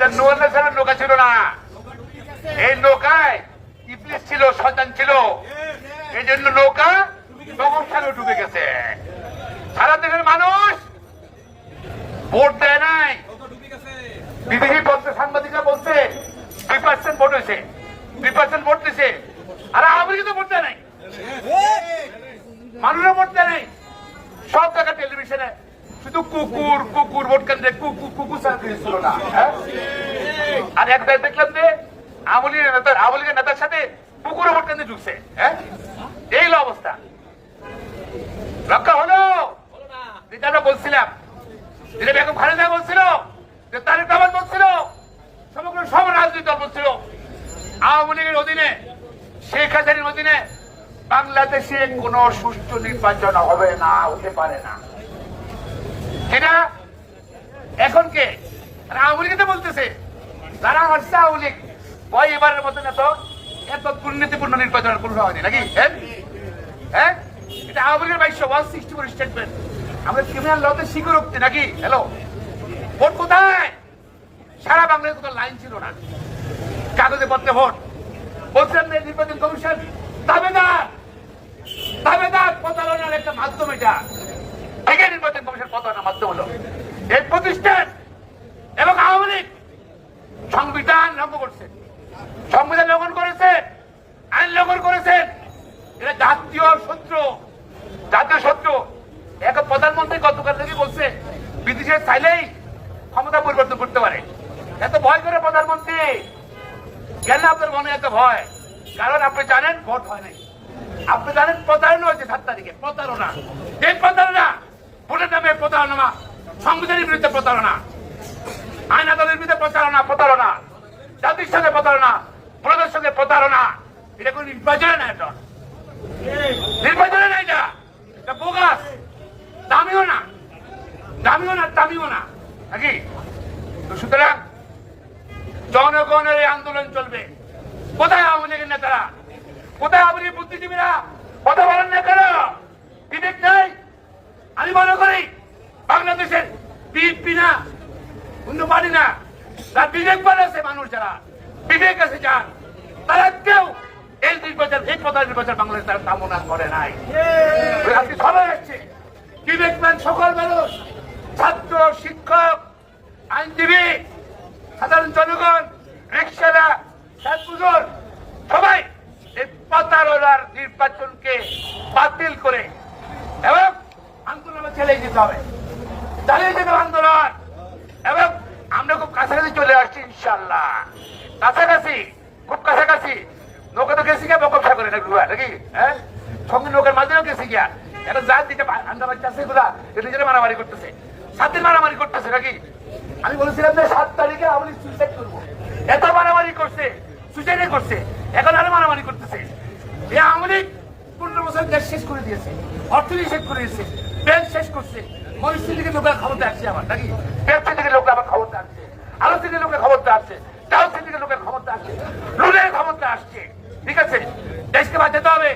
এটা নোয়াল্লা ছাড়া নৌকা ছিল না। এই নৌকায় ইবলিস ছিল, শয়তান ছিল। এই জন্য নৌকা সমস্যারে ডুবে গেছে। সারা দেশের মানুষ ভোট দেয় নাই। বিদেশি বলছে সাংবাদিকরা বলছে, দুই পার্সেন্ট ভোট হয়েছে। দুই পার্সেন্ট ভোট দিছে আর আওয়ামী তো ভোট দেয় নাই। মানুষরা ভোট দেয় নাই। সব জায়গায় টেলিভিশনে শুধু কুকুর কুকুর, ভোট কেন্দ্রে কুকুর কুকুর ছাড়া ছিল না হ্যাঁ? আর দেখলাম যে আওয়ামী লীগের নেতার আওয়ামী লীগের নেতার সাথে কুকুরও ভোট কেন্দ্রে ঢুকছে হ্যাঁ? এই অবস্থা। হলো? যেটা বলছিলাম যেটা বেগম খালেদা বলছিল, যে বলছিল, সমগ্র সব রাজনৈতিক দল বলছিল, আওয়ামী লীগের অধীনে, শেখ হাসিনার অধীনে বাংলাদেশে কোন সুষ্ঠু নির্বাচন হবে না, হতে পারে না। সেটা এখন কে? আওয়ামী লীগ বলতেছে। যারা হচ্ছে আওয়ামী লীগ, ভয় এবারের মতন এত এত দুর্নীতিপূর্ণ নির্বাচন আর কোনো হয়নি, নাকি? হ্যাঁ? হ্যাঁ? এটা আওয়ামী লীগের বাইশশো ওয়ান সিক্সটি ফোর স্টেটমেন্ট আমরা ক্রিমিনাল লতে স্বীকারোক্তি নাকি? হ্যালো ভোট কোথায়? সারা বাংলায় কোথাও লাইন ছিল না। কাগজে পত্রে ভোট। বলছেন যে নির্বাচন কমিশন দাবেদার দাবেদার প্রতারণার একটা মাধ্যম এটা। কমিশন মাধ্যম হলো। এই প্রতিষ্ঠান এবং আওয়ামী লীগ সংবিধান লঙ্ঘন করছে। সংবিধান লঙ্ঘন করেছে, আইন লঙ্ঘন করেছেন এটা জাতীয় শত্রু জাতীয় শত্রু। এক প্রধানমন্ত্রী গতকাল থেকে বলছে, বিদেশে চাইলেই ক্ষমতা পরিবর্তন করতে পারে। এত ভয় করে প্রধানমন্ত্রী। কেন আপনার মনে এত ভয়? কারণ আপনি জানেন, ভোট হয় নাই। আপনি জানেন, প্রতারণা হয়েছে সাত তারিখে, প্রতারণা। এই প্রতারণা ভোটের নামে প্রতারণা, সংবিধানের বিরুদ্ধে প্রতারণা, আইন আদালতের বিরুদ্ধে প্রতারণা প্রতারণা, জাতির সঙ্গে প্রতারণা প্রদের সঙ্গে প্রতারণা। এটা কোন নির্বাচনে না এটা। নির্বাচনে না এটা। বোগাস। দামিও না। দামিও না দামিও না। নাকি? তো সুতরাং জনগণের এই আন্দোলন চলবে। কোথায় আওয়ামী লীগের নেতারা? কোথায় আওয়ামী বুদ্ধিজীবীরা? কথা বলেন না কেন? বিবেক নেই? আমি মনে করি বাংলাদেশের বিএনপি না অন্য পারি না তার বিবেক আছে মানুষ যারা বিবেক আছে যার। তারা কেউ এই নির্বাচন এই প্রধান নির্বাচন বাংলাদেশ তারা কামনা করে নাই। আজকে সবাই আসছে। বিবেকমান সকল মানুষ ছাত্র শিক্ষক আইনজীবী সাধারণ জনগণ রিক্সারা সাতপুজোর সবাই এই প্রতারণার নির্বাচনকে বাতিল করে। এবং চালিয়ে যেতে হবে। চালিয়ে যেতে আন্দোলন। এবং আমরা খুব কাছাকাছি চলে আসছি ইনশাল্লাহ কাছাকাছি, খুব কাছাকাছি। নৌকা তো গেছি গিয়া বকব সাগরে, নাকি হ্যাঁ? সঙ্গে নৌকার মাঝেও গেছি গিয়া। এখন যার দিকে আন্দা বাচ্চা আছে এগুলা নিজেরা মারামারি করতেছে। সাত দিন মারামারি করতেছে, নাকি? আমি বলেছিলাম যে সাত তারিখে আমি সুইসাইড করব। এত মারামারি করছে সুইসাইডে করছে। এখন আরও মারামারি করতেছে। এই আওয়ামী পনেরো বছর দেশ শেষ করে দিয়েছে, অর্থনীতি শেষ করে দিয়েছে। ব্যাংক শেষ করছে। মনুষ্য থেকে লোকের ক্ষমতা আসছে আমার নাকি? ব্যবসা থেকে লোক আমার ক্ষমতা আসছে। আলো থেকে লোকের ক্ষমতা আসছে। টাউন থেকে লোকের ক্ষমতা আসছে। লুলের ক্ষমতা আসছে। ঠিক আছে? দেশকে বাঁচাতে হবে,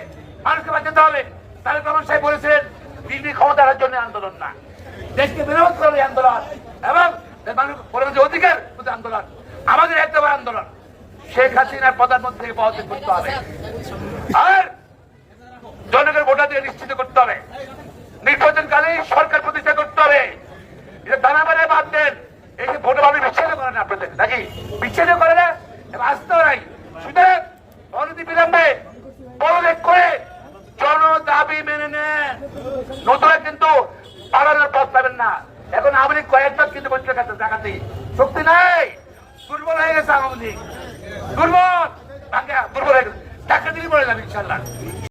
মানুষকে বাঁচাতে হবে। তারেক রহমান সাহেব বলেছিলেন দিল্লি ক্ষমতার জন্য আন্দোলন না। দেশকে মেরামত করার আন্দোলন। এবং মানুষ যে অধিকার আন্দোলন। আমাদের একটা আন্দোলন। শেখ হাসিনার প্রধানমন্ত্রী পদত্যাগ করতে হবে। আর জনগণের ভোটাধিকার নিশ্চিত করতে হবে। নির্বাচনকালে সরকার প্রতিষ্ঠা করতে হবে। এটা দানা বেড়ে বাদ দেন। এই যে ভোট ভাবে বিচ্ছেদ করে না আপনাদের? নাকি বিচ্ছেদ করে না? আসতে নাই সুতরাং বিলম্বে পদত্যাগ করে জন দাবি মেনে নেন। নতুন কিন্তু পালানোর পথ পাবেন না। এখন আওয়ামী লীগ কিন্তু বসে গেছে জায়গাতে শক্তি নাই। দুর্বল হয়ে গেছে আওয়ামী লীগ। দুর্বল। দুর্বল হয়ে গেছে। টাকা দিলে পড়ে যাবে ইনশাল্লাহ